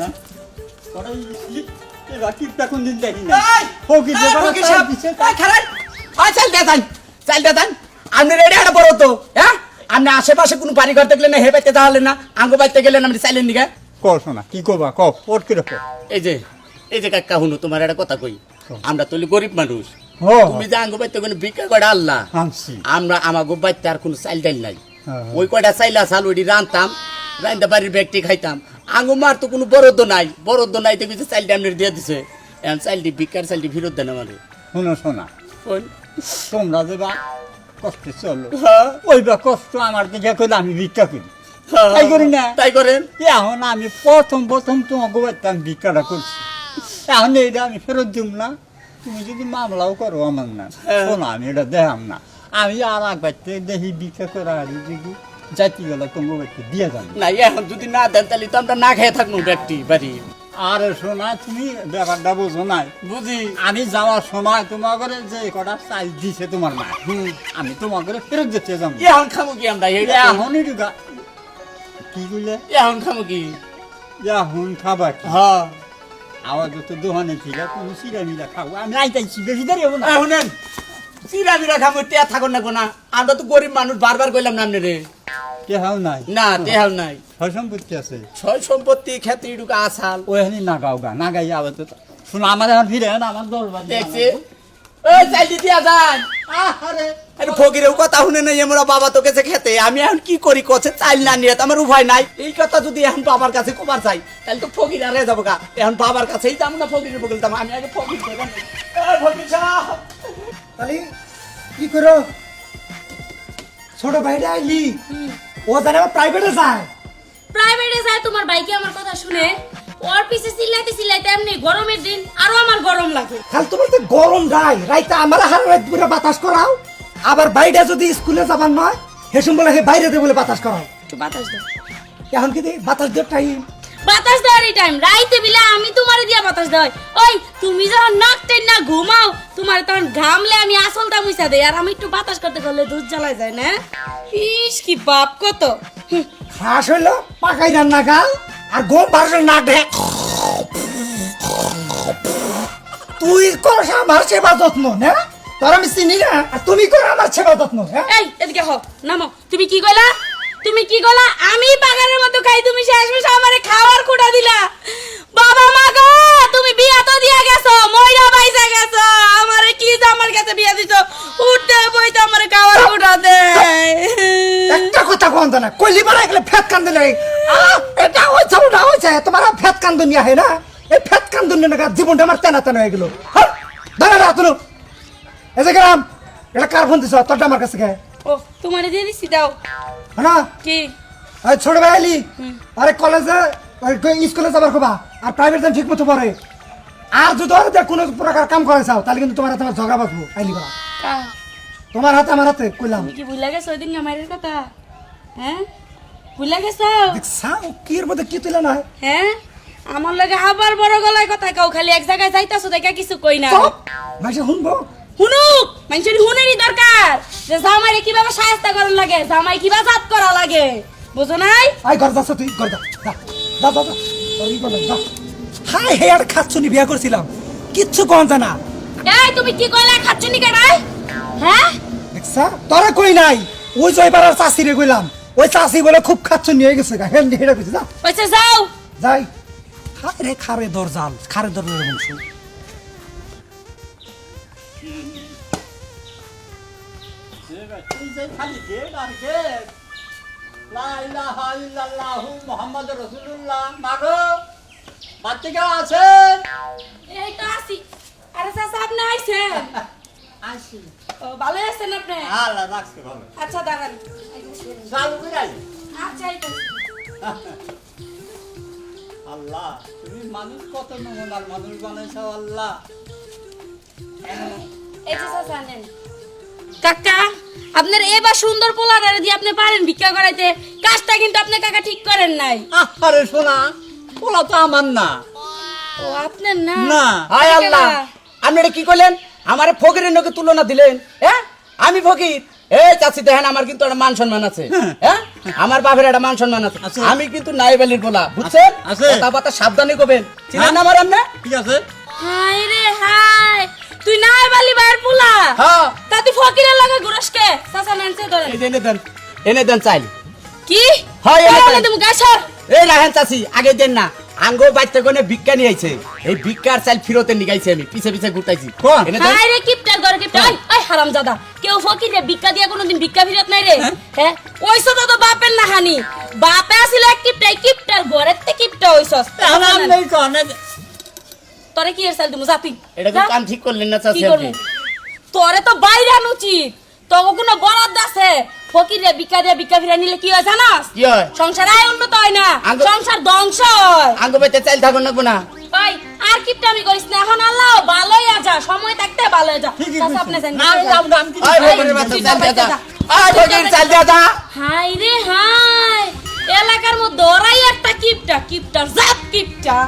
আপনি হ্যাঁ আশেপাশে কোনো বাড়ি ঘর দেখলেন না হে বাইতে তাহলে না। আঙ্গ বাইতে গেলেন আপনি চাইলেন দিকে কও শোনা কি করবা কও ওর কি এই যে এই যে কাকা হুনু তোমার একটা কথা কই আমরা তো গরিব মানুষ তুমি যে আঙ্গ বাইতে কোনো ভিক্ষা করে আল্লাহ। আমরা আমাগো বাইতে আর কোনো চাইল ডাইল নাই। হ্যাঁ। ওই কয়টা চাইলা চাল ওইটি রানতাম রান্দা বাড়ির ব্যক্তি খাইতাম। আঙ্গু মার তো কোনো বরদ্দ নাই। বরদ্দ নাই দেখবি যে চাইলটা আপনার দিয়ে দিছে। এখন চাইলটি ভিক্ষার চাইলটি ফেরত দেন আমারে। শোনো শোনা? তোমরা যে বা কষ্টে চলো হ্যাঁ, ওই বা কষ্ট আমার দিকে করে আমি ভিক্ষা করি। হ্যাঁ। তাই করি না? তাই করেন। এখন আমি প্রথম প্রথম তোমাকে বাড়িতে আমি ভিক্ষাটা করছি। এখন এইটা আমি ফেরত দিব না। তুমি যদি মামলাও করো আমার না। হ্যাঁ। শোনো আমি এটা দেখাম না। আমি আর এক বাড়িতে দেখি ভিক্ষা করা আর যদি জাতি গেলে তোমাকে বাড়িতে দিয়ে যাব না এখন যদি না দেন তাহলে তো আমরা না খেয়ে থাকব ব্যক্তি বাড়ি। আর শোনা তুমি ব্যাপারটা বোঝো নাই। বুঝি। আমি যাওয়ার সময় তোমার ঘরে যে কটা চাল দিছে তোমার মা। আমি তোমার ঘরে ফেরত যেতে যাব। এখন খামো কি আমরা? ঢুকা। কি করলে এখন খামো কি? এখন খাবা কি? হ্যাঁ। আওয়াজ তো দোকানে ছিল তুমি সিরা মিলা খাব আমি আইতাইছি বেশি দেরি হব না। শুনেন চিরা বিরা খামো টিয়া থাকুন না আমরা তো গরিব মানুষ বারবার কইলাম না রে কেহাও নাই। না তেহাল নাই। ছয় সম্পত্তি আছে। ছয় সম্পত্তি ক্ষেত্রে ঢুকা আসাল না গাও গা না গাই আবার তো শোনো আমার এখন ফিরে না আমার বাজে দেখছি। ওই চাইলি দিয়া যান। আরে ফকিরেও কথা শুনে নাই আমরা বাবা তোকে যে খেতে। আমি এখন কি করি? কছে চাইল না নিয়ে তো আমার উপায় নাই। এই কথা যদি এখন বাবার কাছে কবার চাই তাহলে তো ফকির আরে যাব গা। এখন বাবার কাছেই যাব না ফকিরের বগল যাব। আমি আগে ফকির করে ফকির তাহলে কি করো? ছোট ভাইটা আইলি। ও জানে প্রাইভেটে যায়। প্রাইভেটে যায় তোমার বাইকে আমার কথা শুনে। ওর পিছে চিল্লাইতে চিল্লাইতে এমনি গরমের দিন আরও আমার গরম লাগে। খালি তোমার তো গরম যায় রাইতে আমার হার রাত পুরো বাতাস করাও। আবার বাইরে যদি স্কুলে যাবার নয় হেসুম বলে হে বাইরে দে বলে বাতাস করাও। বাতাস দাও। এখন কি দি বাতাস দিয়ে টাইম বাতাস দেওয়ার এই টাইম রাইতে বিলে আমি তোমারে দিয়া বাতাস দেওয়াই। ওই তুমি যখন নাক টেন না ঘুমাও তোমার তখন ঘামলে আমি আসলটা মুছা দেই আর আমি একটু বাতাস করতে করলে দুধ জ্বালাই যায় না? ইস কি বাপ কত। খাস হইল পাকাই রান্না গাল আর গম ভার্সন না ঢেক। তুই করস আমার সেবা যত্ন না? তোর আমি চিনি না আর তুমি করো আমার সেবা যত্ন হ্যাঁ এই এদিকে হো নামো। তুমি কি কইলা? তুমি কি কইলা আমি বাগানের মতো খাই তুমি শেষ মেশ আমারে খাওয়ার কুটা দিলা। বাবা মা গো তুমি বিয়া তো দিয়া গেছো মইরা বাইসা গেছো আমারে কি আমার কাছে বিয়া দিছো? উঠতে বইতে আমারে খাওয়ার কুটা দে একটা কথা কোন না কইলি মারা গেলে ফ্যাট কান্দন নেই এটা হয়েছে ওটা হয়েছে তোমার ফ্যাট কান্দন নিয়ে হয় না। এই ফ্যাট কান্দন নিয়ে না জীবনটা আমার তেনা তেনা হয়ে গেল। দাঁড়া এই যে গেলাম এটা কার ফোন দিছ? তোরটা আমার কাছে গে ও তোমারে দিয়ে দিছি দাও। না? কি? ছোট ভাই আলি আরে কলেজে স্কুলে যাবার কবা আর প্রাইভেট ঠিক মতো পড়ে। আর যদি কোনো প্রকার কাম করে চাও তাহলে কিন্তু তোমার হাতে আমার ঝগড়া বাঁচবো আইলি বা তোমার হাতে আমার হাতে কইলাম। কি ভুলা গেছো ওই দিন মায়ের কথা? হ্যাঁ? ভুলা গেছো? দেখছাও কি এর মধ্যে কি তুলে না? হ্যাঁ? আমার লাগে আবার বড় গলায় কথা কাও খালি এক জায়গায় যাইতাছো দেখা কিছু কই না। ভাইসে শুনব? হুনুক! মানুষের হুনেরই দরকার। যে জামাইরে কীভাবে সাহায্য করা লাগে জামাই কীভাবে জাত করা লাগে। বুঝো নাই? আই ঘর যাচ্ছ তুই ঘর যা। যা যা যা যা। তোর ই করলাম, যা। হাই হে আর খাচ্ছনি বিয়া করছিলাম। কিচ্ছু কম জানা। এই তুমি কি কইলা খাচ্ছনি কেডাই হ্যাঁ? দেখছা তোরা কই নাই। ওই জয়বার আর চাষি রে কইলাম। ওই চাষি বলে খুব খাচ্ছনি হয়ে গেছে গা। হেন হেডা কইছে যা। কইছে যাও। যাই। খারে দর জাল খারে দর বংশ খালি গেট আর গেট মুহাম্মাদুর রাসূলুল্লাহ মাগো বাচ্চা কেউ আছেন এই তো আসি আরে চাচা আপনি আইছেন আসি ভালো আপনি আল্লাহ আচ্ছা দাঁড়ান চালু করে আল্লাহ তুমি মানুষ কত নমুনার মানুষ বানাইছো আল্লাহ এই যে কাকা আপনার এবার সুন্দর পোলারে দিয়ে আপনি পারেন ভিক্ষা করাইতে। কাজটা কিন্তু আপনি কাকা ঠিক করেন নাই। আরে শোনা ওলা তো আমার না। ও আপনার না? না হায় আল্লাহ। আপনি এটা কি করলেন আমারে ফকিরের নকে তুলনা দিলেন হ্যাঁ? আমি ফকির। এই চাচি দেখেন আমার কিন্তু একটা মান সম্মান আছে হ্যাঁ। আমার বাপের একটা মান সম্মান আছে। আমি কিন্তু নাই নাইবালির বলা বুঝছেন? আছে। কথা বার্তা সাবধানে করবেন। চিনেন হ্যাঁ। না আমার এমনে ঠিক আছে। হাই রে হাই তুই নাই বালি বাইর পুলা। হ্যাঁ। ফকিরের লাগে ঘুরসকে চাচা নানছে ধরে এই যে এনে দেন এনে দেন চাইল। কি? হয়, এনে দেন। তুমি গাছর এই রাহেন চাচি আগে দেন না। আঙ্গো বাইতে কোনে ভিক্ষা নিয়ে আইছে। এই ভিক্ষার চাইল ফিরতে নিগাইছে আমি পিছে পিছে ঘুরতাইছি। কোন? এনে হাই রে কিপটার ঘরে কিপটা ওই ওই হারামজাদা কেউ ফকির রে ভিক্ষা দিয়া কোনোদিন ভিক্ষা ফিরত নাই রে। হ্যাঁ? ওইসব তো বাপের না হানি বাপে আসিল এক কিপটা এই কিপটার ঘরের তে কিপটা ওইসস আমার নেই তো অনেক তোরে কি এর সাল তুমি জাতি? এটা কিন্তু কাম ঠিক করলেন না চাচি তোরে তো বাইরে আন উচিত। তোকে কোনো বরাদ আছে? ফকির রে ভিক্ষা দিয়ে ভিক্ষা ফিরা নিলে কি হয় জানাস? কি হয়? সংসার আয় উন্নত হয় না। সংসার ধ্বংস হয়। আঙ্গো বাইতে চাইল থাকুন না না ভাই আর কিপটা আমি করিস না। এখন আল্লাহ ভালোই আজা সময় থাকতে ভালো যা। চাচা আপনি জানেন না, আমি যাব। না, আমি আয় খাই ফকিরের বাচ্চা চাইল দাদা আয় ফকির চাইল দাদা হাই রে হাই। এলাকার মধ্যে ওরাই একটা কিপটা। কিপটার জাত কিপটা।